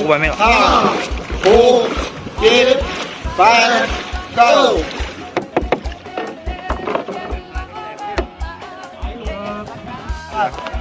กไปไหม่หรอห้าหกเจ็ดแปดเก้าครับ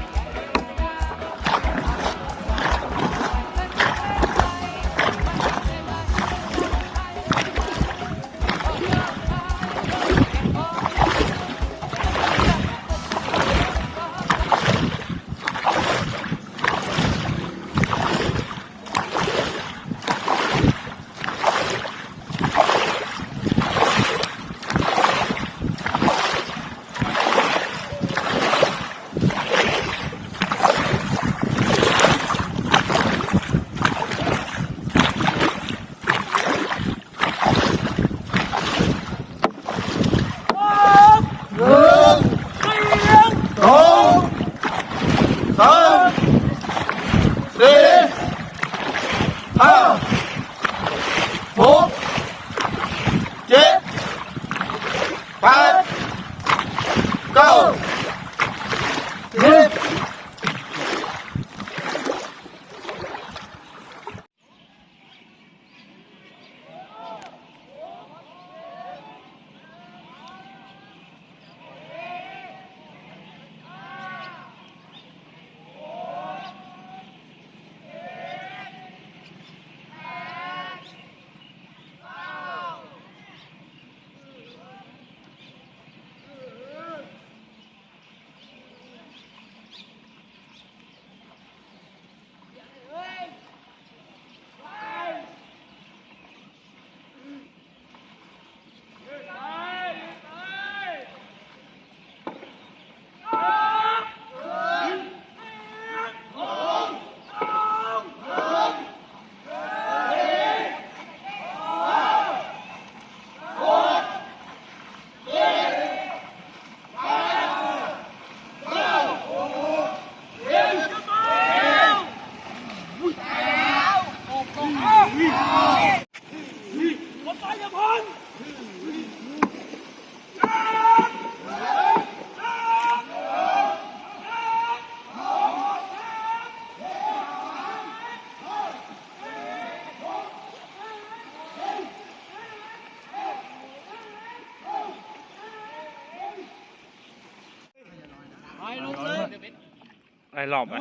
ไอ้รอบไหม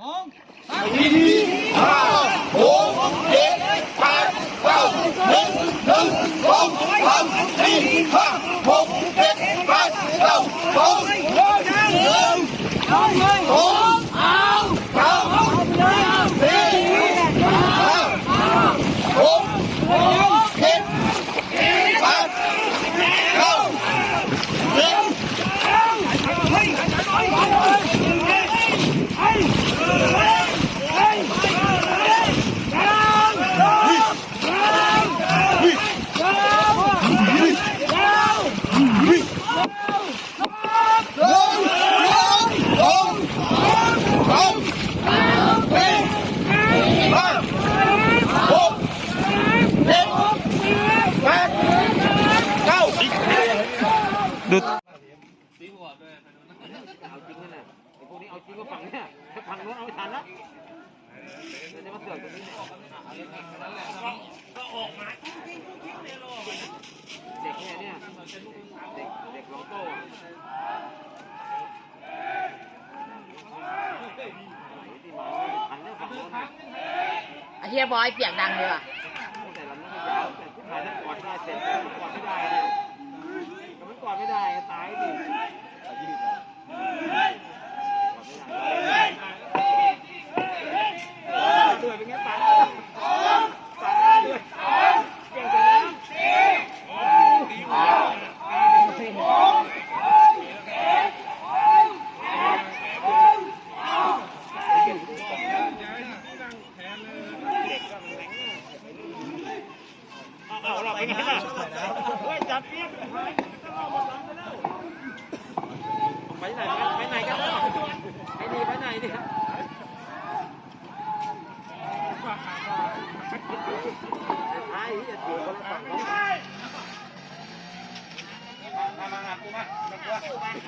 ห้าหกเจ็ดแปดเก้าหนึ่งหนึ่งสองสามสี่ห้าหกเจ็ดแปดเก้าสองหนึ่งสองสามสี่ห้าหกเจ็ดแปดเก้าสิบ หนึ่งสองสามสี่ห้าหกเจ็ด ดู เอาจริงนั่นน่ะไอ้พวกนี้ เอาจริงก็ฝั่งเนี่ยฝั่งโน้นเอาไม่ทันละเดี๋ยวจะมาเสือกตรงนี้เนี่ยเด็กเนี่ยเนี่ยเด็กเด็กลองโต้อะที่มาทันแล้วฝั่งโน้นน่ะไอ้เฮียบอยเสียงดังเลยว่ะแต่ลำนั้นก็ยาวแต่ที่ถ่ายถ้ากอดได้เสร็จกอดไม่ได้เนี่ยก็มันกอดไม่ได้ตายดิ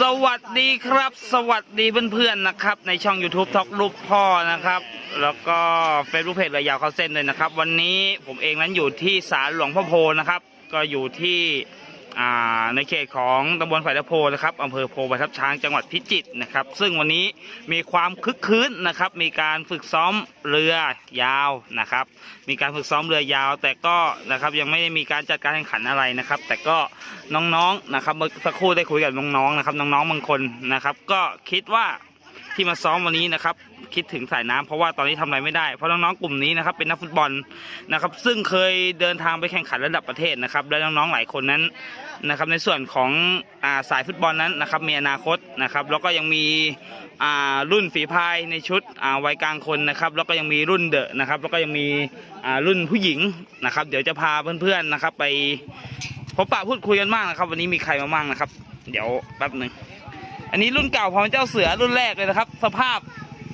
สวัสดีครับ สวัสดีเพื่อนๆนะครับ ในช่อง YouTube ท็อกรูปพ่อนะครับ แล้วก็ Facebook Page ระยาวเขาเส้นเลยนะครับ วันนี้ผมเองนั้นอยู่ที่ศาลหลวงพ่อโพนะครับ ก็อยู่ที่ ในเขตของตำบลฝ่ายตะโพนะครับอำเภอโพธิ์ประทับช้างจังหวัดพิจิตรนะครับ ซึ่งวันนี้มีความคึกคืนนะครับ มีการฝึกซ้อมเรือยาวนะครับ มีการฝึกซ้อมเรือยาว แต่ก็นะครับยังไม่ได้มีการจัดการแข่งขันอะไรนะครับ แต่ก็น้องๆนะครับเมื่อสักครู่ได้คุยกับน้องๆนะครับน้องๆบางคนนะครับ ก็คิดว่าที่มาซ้อมวันนี้นะครับ คิดถึงสายน้ำเพราะว่าตอนนี้ทำอะไรไม่ได้เพราะน้องๆกลุ่มนี้นะครับเป็นนักฟุตบอลนะครับ ซึ่งเคยเดินทางไปแข่งขันระดับประเทศนะครับ และน้องๆหลายคนนั้นนะครับ ในส่วนของอาสายฟุตบอลนั้นนะครับ มีอนาคตนะครับ แล้วก็ยังมีรุ่นฝีพายในชุดวัยกลางคนนะครับ แล้วก็ยังมีรุ่นเดอะนะครับ แล้วก็ยังมีรุ่นผู้หญิงนะครับ เดี๋ยวจะพาเพื่อนๆนะครับ ไปพบปะพูดคุยกันมากนะครับ วันนี้มีใครมาบ้างนะครับ เดี๋ยวแป๊บหนึ่งอันนี้รุ่นเก่าของเจ้าเสือรุ่นแรกเลยนะครับ สภาพ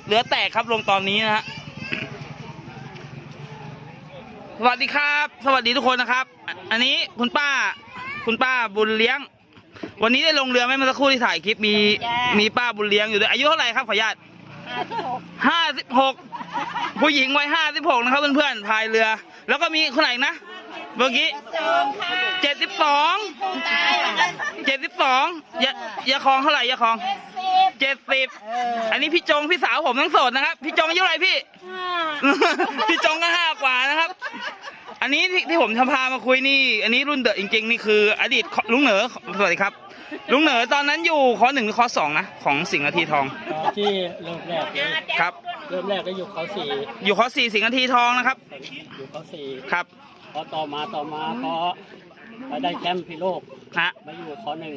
เหลือแตกครับลงตอนนี้นะฮะสวัสดีครับ สวัสดีทุกคนนะครับ อันนี้คุณป้า คุณป้าบุญเลี้ยง วันนี้ได้ลงเรือไหมเมื่อสักครู่ที่ถ่ายคลิปมีมีป้าบุญเลี้ยงอยู่ด้วยอายุเท่าไหร่ครับขออนุญาตห้าสิบหกผู้หญิงวัยห้าสิบหกนะครับเพื่อนๆพายเรือ แล้วก็มีคนไหนนะเมื่อกี้เจ็ดสิบสองเจ็ดสิบสองยายาคองเท่าไหร่ยาคอง เจ็ดสิบอันนี้พี่จงพี่สาวผมทั้งโสดนะครับ พี่จงอายุเท่าไหร่พี่พี่จงก็ห้ากว่านะครับ อันนี้ที่ที่ผมทำพามาคุยนี่ อันนี้รุ่นเดอะจริงๆนี่คืออดีตลุงเหนอสวัสดีครับ ลุงเหนอตอนนั้นอยู่คอหนึ่งหรือคอสองนะของสิงห์นาทีทอง ตอนที่เริ่มแรกเลยครับ เริ่มแรกก็อยู่เขาสี่อยู่คอสี่สิงห์นาทีทองนะครับ อยู่เขาสี่ครับ พอต่อมาต่อมาพอ ไปได้แชมป์พิโลกฮะมาอยู่เขาหนึ่ง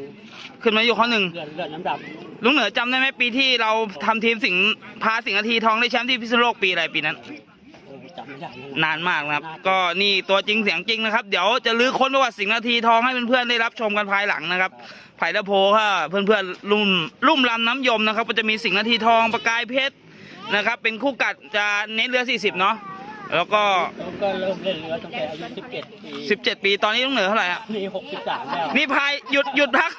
ขึ้นมาอยู่คอหนึ่งเลื่อนเลื่อนน้ำดับลุงเหนือจำได้ไหมปีที่เราทำทีมสิงห์พาสิงห์นาทีทองได้แชมป์ที่พิษณุโลกปีอะไรปีนั้นเออจำไม่ได้นะนานมากนะครับ ก็นี่ตัวจริงเสียงจริงนะครับ เดี๋ยวจะลื้อค้นประวัติสิงห์นาทีทองให้เพื่อนๆได้รับชมกันภายหลังนะครับไผ่ละโพค่ะเพื่อนๆลุ่มลุ่มลำน้ำยมนะครับ ก็จะมีสิงห์นาทีทองประกายเพชรนะครับ เป็นคู่กัดจะเน้นเรือ 40 เนาะ แล้วก็ผมก็เริ่มเล่นเรือตั้งแต่อายุ17ปีสิบเจ็ดปีตอนนี้ลุงเหนือเท่าไหร่อะนี่63แล้วนี่พายหยุดหยุดพัก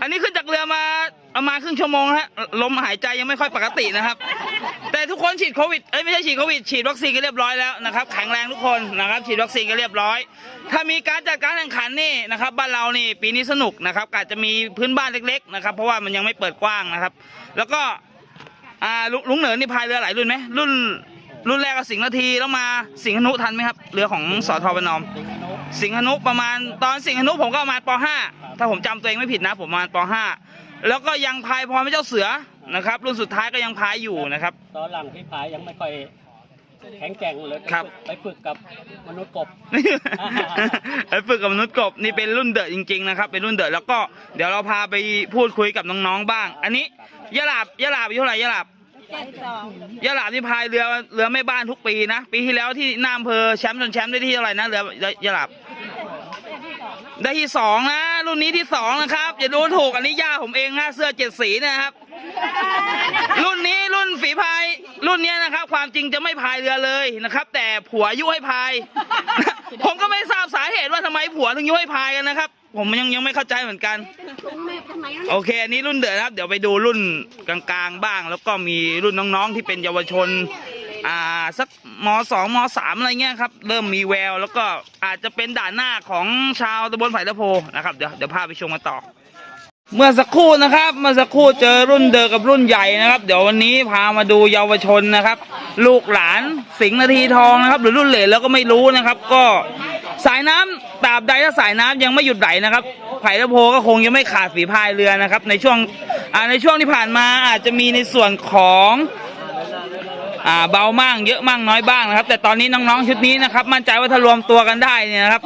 อันนี้ขึ้นจากเรือมาประมาณครึ่งชั่วโมงแล้วฮะลมหายใจยังไม่ค่อยปกตินะครับ แต่ทุกคนฉีดโควิดเอ้ยไม่ใช่ฉีดโควิดฉีดวัคซีนกันเรียบร้อยแล้วนะครับแข็งแรงทุกคนนะครับ ฉีดวัคซีนกันเรียบร้อย ถ้ามีการจัดการแข่งขันนี่นะครับ บ้านเรานี่ปีนี้สนุกนะครับอาจจะมีพื้นบ้านเล็กๆนะครับ เพราะว่ามันยังไม่เปิดกว้างนะครับ แล้วก็อ่าลุงลุงเหนือนี่พายเรือหลายรุ่นไหมรุ่น รุ่นแรกก็สิงห์นาทีแล้วมาสิงห์นุทันไหมครับเรือของสอทประนอม สิงหนุประมาณตอนสิงหนุผมก็ประมาณป .5 ถ้าผมจำตัวเองไม่ผิดนะ ผมประมาณป .5 แล้วก็ยังพายพรพระเจ้าเสือนะครับ รุ่นสุดท้ายก็ยังพายอยู่นะครับ ตอนหลังพี่พายยังไม่ค่อยแข็งแกร่งเลยครับ ไปฝึกกับมนุษย์กบไอ้ฝึกกับมนุษย์กบนี่เป็นรุ่นเดอะจริงๆนะครับเป็นรุ่นเดอะแล้วก็เดี๋ยวเราพาไปพูดคุยกับน้องๆบ้าง อันนี้ยะหลาบยะหลาบอายุเท่าไหร่ยะหลาบ ยะหลาบที่พายเรือเรือแม่บ้านทุกปีนะ ปีที่แล้วที่น้ำเภอแชมป์จนแชมป์ได้ที่เท่าไหร่นะเรือยะหลาบได้ที่สองนะรุ่นนี้ที่สองนะครับอย่าดูถูกอันนี้ย่าผมเองนะเสื้อเจ็ดสีนะครับ รุ่นนี้รุ่นฝีพายรุ่นเนี้ยนะครับ ความจริงจะไม่พายเรือเลยนะครับ แต่ผัวยุให้พาย ผมก็ไม่ทราบสาเหตุว่าทำไมผัวถึงยุให้พายกันนะครับ ผมยังยังไม่เข้าใจเหมือนกันโอเค อันนี้รุ่นเดือดนะครับ เดี๋ยวไปดูรุ่นกลางๆบ้าง แล้วก็มีรุ่นน้องๆที่เป็นเยาวชน อ่าสักมสองมสามอะไรเงี้ยครับ เริ่มมีแวว แล้วก็อาจจะเป็นด่านหน้าของชาวตำบลไผ่ตะโพนะครับ เดี๋ยวเดี๋ยวพาไปชมกันต่อ เมื่อสักครู่นะครับ เมื่อสักครู่เจอรุ่นเดิมกับรุ่นใหญ่นะครับ เดี๋ยววันนี้พามาดูเยาวชนนะครับ ลูกหลานสิงห์นาทีทองนะครับ หรือรุ่นเหลนแล้วก็ไม่รู้นะครับ ก็สายน้ำตราบใดถ้าสายน้ำยังไม่หยุดไหลนะครับ ไผ่ตะโพก็คงยังไม่ขาดฝีพายเรือนะครับ ในช่วงในช่วงที่ผ่านมาอาจจะมีในส่วนของอเบามั่งเยอะมั่งน้อยบ้างนะครับ แต่ตอนนี้น้องๆชุดนี้นะครับ มั่นใจว่าถ้ารวมตัวกันได้เนี่ยนะครับ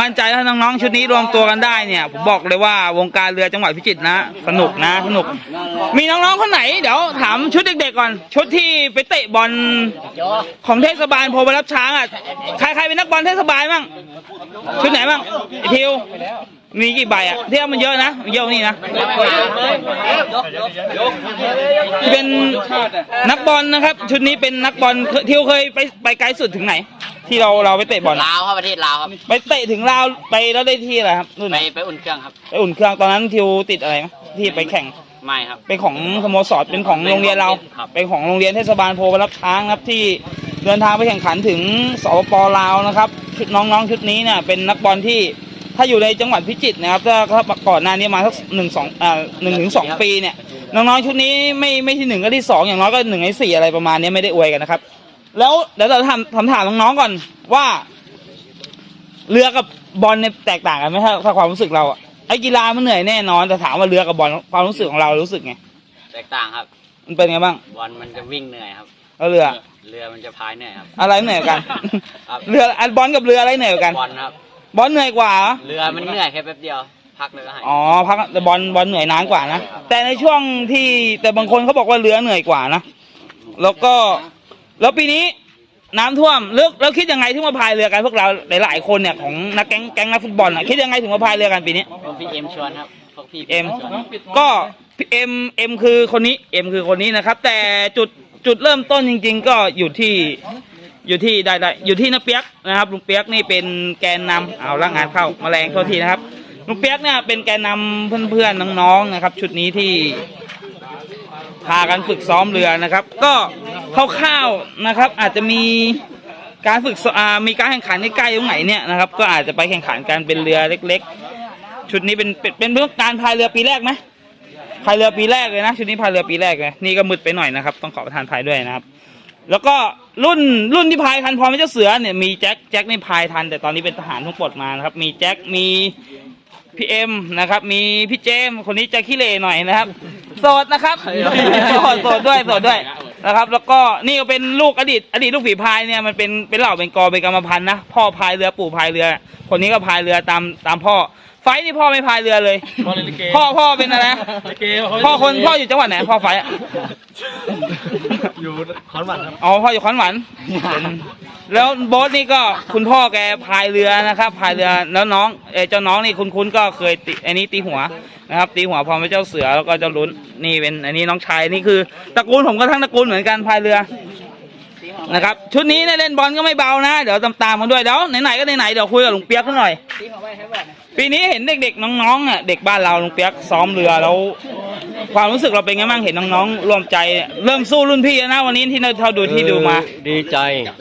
มั่นใจถ้าน้องๆชุดนี้รวมตัวกันได้เนี่ย ผมบอกเลยว่าวงการเรือจังหวัดพิจิตรนะ สนุกนะสนุก มีน้องๆคนไหนเดี๋ยวถามชุดเด็กๆก่อน ชุดที่ไปเตะบอลของเทศบาลโพบรับช้างอะใครใครเป็นนักบอลเทศบาลบ้างชุดไหนบ้างทิวมีกี่ใบอะเที่ยวมันเยอะนะเยอะนี่นะเป็นนักบอลนะครับ ชุดนี้เป็นนักบอลที่เคยไปไปไกลสุดถึงไหน ที่เราเราไปเตะบอลลาวครับประเทศลาวครับไปเตะถึงลาวไปแล้วได้ที่อะไรครับนู่นไปไหนไปอุ่นเครื่องครับไปอุ่นเครื่องตอนนั้นทิวติดอะไรไหมที่ไปแข่งไม่ครับ เป็นของสโมสรเป็นของโรงเรียนเราครับ เป็นของโรงเรียนเทศบาลโพบรับช้างครับที่เดินทางไปแข่งขันถึงสปปลาวนะครับชุดน้องๆชุดนี้เนี่ยเป็นนักบอลที่ถ้าอยู่ในจังหวัดพิจิตรนะครับถ้าถ้าก่อนหน้านี้มาสักหนึ่งสองอ่าหนึ่งถึงสองปีเนี่ยน้องๆชุดนี้ไม่ไม่ที่หนึ่งก็ที่สองอย่างน้อยก็หนึ่งในสี่อะไรประมาณนี้ไม่ได้อวยกันนะครับ แล้วเดี๋ยวเราทำถามถามน้องๆก่อนว่า เรือกับบอลเนี่ยแตกต่างกันไหมถ้าถ้าความรู้สึกเราอะไอ้กีฬามันเหนื่อยแน่นอนแต่ถามว่าเรือกับบอลความรู้สึกของเรารู้สึกไงแตกต่างครับ มันเป็นไงบ้างบอลมันจะวิ่งเหนื่อยครับแล้วเรือ เรือมันจะพายเหนื่อยครับ อะไรเหนื่อยกว่ากัน ครับเรืออันบอลกับเรืออะไรเหนื่อยกว่ากัน บอลครับ บอลเหนื่อยกว่าเหรอเรือมันเหนื่อยแค่แป๊บเดียว พักเลยก็หายอ๋อพักแต่บอลบอลเหนื่อยนานกว่านะแต่ในช่วงที่แต่บางคนเขาบอกว่าเรือเหนื่อยกว่านะแล้วก็ แล้วปีนี้น้ำท่วมเลือกแล้วคิดยังไงที่มาพายเรือกันพวกเราหลายๆคนเนี่ยของนักแก๊งแก๊งนักฟุตบอลอะคิดยังไงถึงมาพายเรือกันปีนี้พวกพี่เอ็มชวนครับพวกพี่เอ็มชวนก็เอ็มเอ็มคือคนนี้เอ็มคือคนนี้นะครับ แต่จุดจุดเริ่มต้นจริง ๆ ก็อยู่ที่อยู่ที่ได้ได้อยู่ที่น้าเปียกนะครับลุงเปียกนี่เป็นแกนนำเอาละงานเข้าแมาแรงโทษทีนะครับลุงเปียกเนี่ยเป็นแกนนำเพื่อนๆน้องๆนะครับ ชุดนี้ที่ พากันฝึกซ้อมเรือนะครับ ก็คร่าวๆนะครับ อาจจะมีการฝึกมีการแข่งขันใกล้ๆตรงไหนเนี่ยนะครับ ก็อาจจะไปแข่งขันกันเป็นเรือเล็ก ๆ ชุดนี้เป็นเป็นเป็นเรื่อการพายเรือปีแรกไหมพายเรือปีแรกเลยนะชุดนี้พายเรือปีแรกเลยนี่ก็มืดไปหน่อยนะครับ ต้องขอประทานพายด้วยนะครับ แล้วก็รุ่นรุ่นที่พายทันพรไม่เจ้าเสือเนี่ยมีแจ็คแจ็คนี่พายทัน แต่ตอนนี้เป็นทหารทุกปลดมานะครับ มีแจ็คมีพี่เอ็มนะครับ มีพี่เจมคนนี้จะขี้เหร่หน่อยนะครับ โสดนะครับโสดโสดด้วยโสดด้วยนะครับ แล้วก็นี่ก็เป็นลูกอดีต อดีตลูกฝีพายเนี่ยมันเป็นเป็นเหล่าเป็นกอเป็นกรรมพันธุ์นะพ่อพายเรือปู่พายเรือ คนนี้ก็พายเรือตามตามพ่อ ไฟท์นี่พ่อไม่พายเรือเลย พ่อพ่อเป็นอะไรนะพ่อคนพ่ออยู่จังหวัดไหนพ่อไฟท์อะอยู่ขอนหวันครับอ๋อพ่ออยู่ขอนหวันเป็น แล้วโบ๊ทนี่ก็คุณพ่อแกพายเรือนะครับพายเรือแล้วน้องเออเจ้าน้องนี่คุณคุณก็เคยตีอันนี้ตีหัวนะครับ ตีหัวพร้อมเจ้าเสือแล้วก็เจ้าลุ้นนี่เป็นอันนี้น้องชายนี่คือตระกูลผมก็ทั้งตระกูลเหมือนกันพายเรือนะครับชุดนี้เนี่ยเล่นบอลก็ไม่เบานะ เดี๋ยวตามตามๆกันด้วยเดี๋ยวไหนๆก็ไหนๆเดี๋ยวคุยกับลุงเปียกเขาหน่อย ปีนี้เห็นเด็กๆน้องๆอะเด็กบ้านเราลุงเปียกซ้อมเรือแล้ว ความรู้สึกเราเป็นไงบ้างเห็นน้องๆร่วมใจเริ่มสู้รุ่นพี่แล้วนะวันนี้ที่เราดูที่ดูมา คือดีใจ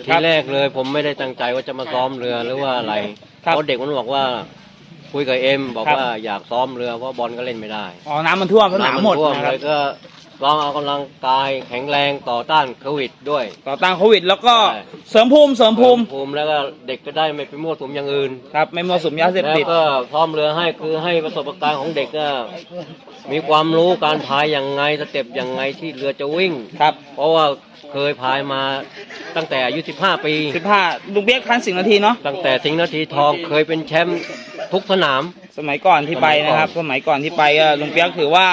ครัทีบแรกเลย ผมไม่ได้ตั้งใจว่าจะมาซ้อมเรือหรือว่าอะไรครับเพราะเด็กมันบอกว่าคุยกับเอ็มบอกครับ ว่าอยากซ้อมเรือเพราะบอลก็เล่นไม่ได้อ๋อน้ำมันท่วมสนามหมดท่วมนะคเลรับยก็ ลองเอากำลังกายแข็งแรงต่อต้านโควิดด้วย ต่อต้านโควิด แล้วก็ใช่ เสริมภูมิเสริมภูมิ ภูมิแล้วก็เด็กก็ได้ไม่ไปมั่วสุมอย่างอื่น ครับ ไม่มั่วสุมยาเสพแล้วติดก็ซ้อมเรือให้คือให้ประสบการณ์ของเด็กก็มีความรู้การพายอย่างไงสเต็ปอย่างไงที่เรือจะวิ่ง ครับเพราะว่าเคยพายมาตั้งแต่อายุ 15 ปี สิบห้าลุงเปียกคันสิงห์นาทีเนาะ ตั้งแต่สิงห์นาทีทองเคยเป็นแชมป์ทุกสนาม สมัยก่อนที่ไปนะครับ สมัยก่อนที่ไปก็ลุงเปียกถือว่า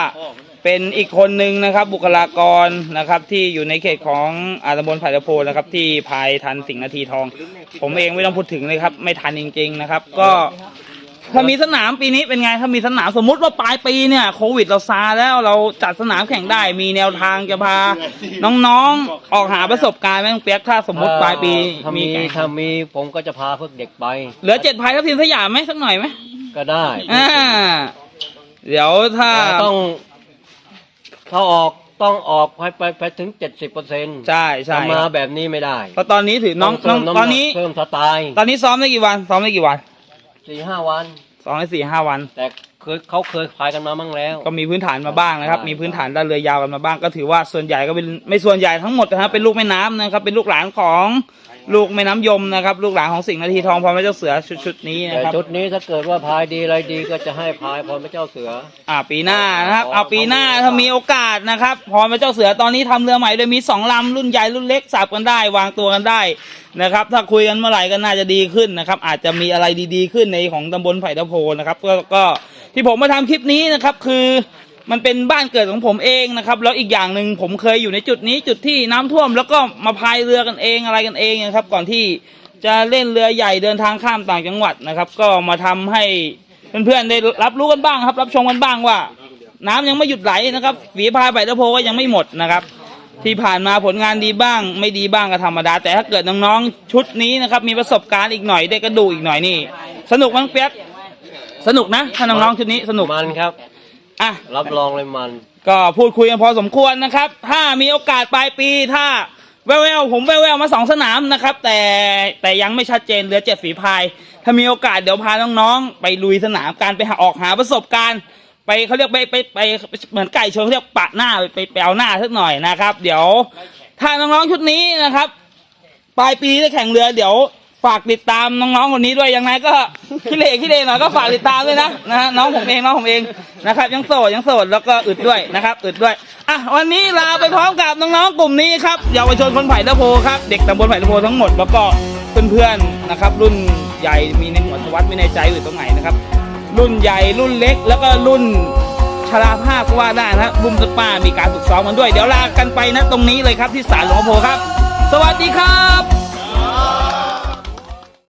เป็นอีกคนหนึ่งนะครับบุคลากรนะครับที่อยู่ในเขตของอาตำบลไผ่ตะโพนะครับที่พายทันสิงห์นาทีทอง ผมเองไม่ต้องพูดถึงเลยครับ ไม่ทันจริง ๆนะครับ ก็ถ้ามีสนามปีนี้เป็นไงถ้ามีสนามสมมุติว่าปลายปีเนี่ยโควิดเราซาแล้วเราจัดสนามแข่งได้มีแนวทางจะพา น้องๆออกหาประสบการณ์ไหมลุงเปียกถ้าสมมุติปลายปีถ้ามีมีแข่งถ้ามีผมก็จะพาพวกเด็กไป เหลือเจ็ดพายทัพทีมสยามไหมสักหน่อยไหมก็ได้ อ่าเดี๋ยวถ้า แต่ต้อง เข้าออกต้องออกไปไปไปถึง70เปอร์เซ็นต์ใช่ใช่มาแบบนี้ไม่ได้เพราะตอนนี้ถือน้องน้องเพิ่มำหตอนนี้เพิ่มสไตล์ตอนนี้ซ้อมได้กี่วันซ้อมได้กี่วันสี่ห้าวันซ้อมได้สี่ห้าวัน แต่เคยเขาเคยพายกันมามั่งแล้ว ก็มีพื้นฐานมาบ้างนะครับใช่มีพื้นฐานด้านเรือยาวกันมาบ้าง ก็ถือว่าส่วนใหญ่ก็เป็นไม่ส่วนใหญ่ทั้งหมดนะครับเป็นลูกแม่น้ำนะครับเป็นลูกหลานของ ลูกแม่น้ำยมนะครับ ลูกหลานของสิงห์นาทีทองพรแม่เจ้าเสือชุดชุดนี้นะแต่ครับชุดนี้ถ้าเกิดว่าพายดีอะไรดีก็จะให้พายพรพระเจ้าเสือ อ่าปีหน้านะครับเอาปีหน้าถ้ามีโอกาสนะครับพรพระเจ้าเสือตอนนี้ทำเรือใหม่โดยมีสองลำรุ่นใหญ่รุ่นเล็กสับกันได้ วางตัวกันได้นะครับ ถ้าคุยกันเมื่อไหร่ก็น่าจะดีขึ้นนะครับ อาจจะมีอะไรดีๆขึ้นในของตำบลไผ่ตะโพนะครับก็ก็ที่ผมมาทำคลิปนี้นะครับคือ มันเป็นบ้านเกิดของผมเองนะครับ แล้วอีกอย่างหนึ่งผมเคยอยู่ในจุดนี้จุดที่น้ำท่วม แล้วก็มาพายเรือกันเองอะไรกันเองนะครับ ก่อนที่จะเล่นเรือใหญ่เดินทางข้ามต่างจังหวัดนะครับ ก็มาทำให้เพื่อนๆได้รับรู้กันบ้างครับ รับชมกันบ้างว่า น้ำยังไม่หยุดไหลนะครับฝีพายไปตะโพก็ยังไม่หมดนะครับ ที่ผ่านมาผลงานดีบ้าง ไม่ดีบ้างก็ธรรมดา แต่ถ้าเกิดน้องๆชุดนี้นะครับ มีประสบการณ์อีกหน่อยได้กระดูอีกหน่อยนี่ สนุกมั้งเปียกสนุกนะถ้าน้องๆชุดนี้สนุกมันครับ อะ รับรองเลยมัน ก็พูดคุยกันพอสมควรนะครับ ถ้ามีโอกาสปลายปีถ้าแววๆผมแววๆมาสองสนามนะครับ แต่แต่ยังไม่ชัดเจนเหลือเจ็ดฝีพาย ถ้ามีโอกาสเดี๋ยวพาน้องๆ ไปลุยสนามการไปหาออกหาประสบการณ์ ไปเขาเรียกไปไปไปเหมือนไก่ชนเขาเรียกปะหน้าไปไปไปเอาหน้าสักหน่อยนะครับ เดี๋ยว ถ้าน้องๆชุดนี้นะครับ ปลายปีจะแข่งเรือเดี๋ยว ฝากติดตามน้องๆคนนี้ด้วยยังไงก็ขี้เหร่ขี้เหร่หน่อยก็ฝากติดตามด้วยนะนะฮะน้องผมเองน้องผมเองนะครับ ยังโสดยังโสดแล้วก็อึดด้วยนะครับอึดด้วยอะวันนี้ลาไปพร้อมกับน้องๆกลุ่มนี้ครับเยาวชนคนไผ่ตะโพครับเด็กตำบลไผ่ตะโพทั้งหมดแล้วก็เพื่อนๆนะครับ รุ่นใหญ่มีในหมวดวัดไม่ในใจอยู่ตรงไหนนะครับรุ่นใหญ่รุ่นเล็ก แล้วก็รุ่นชราภาพก็ว่าได้นะบุ้มสป้ามีการฝึกซ้อมกันด้วย เดี๋ยวลากันไปนะตรงนี้เลยครับที่ศาลหลวงพ่อโพครับ สวัสดีครับ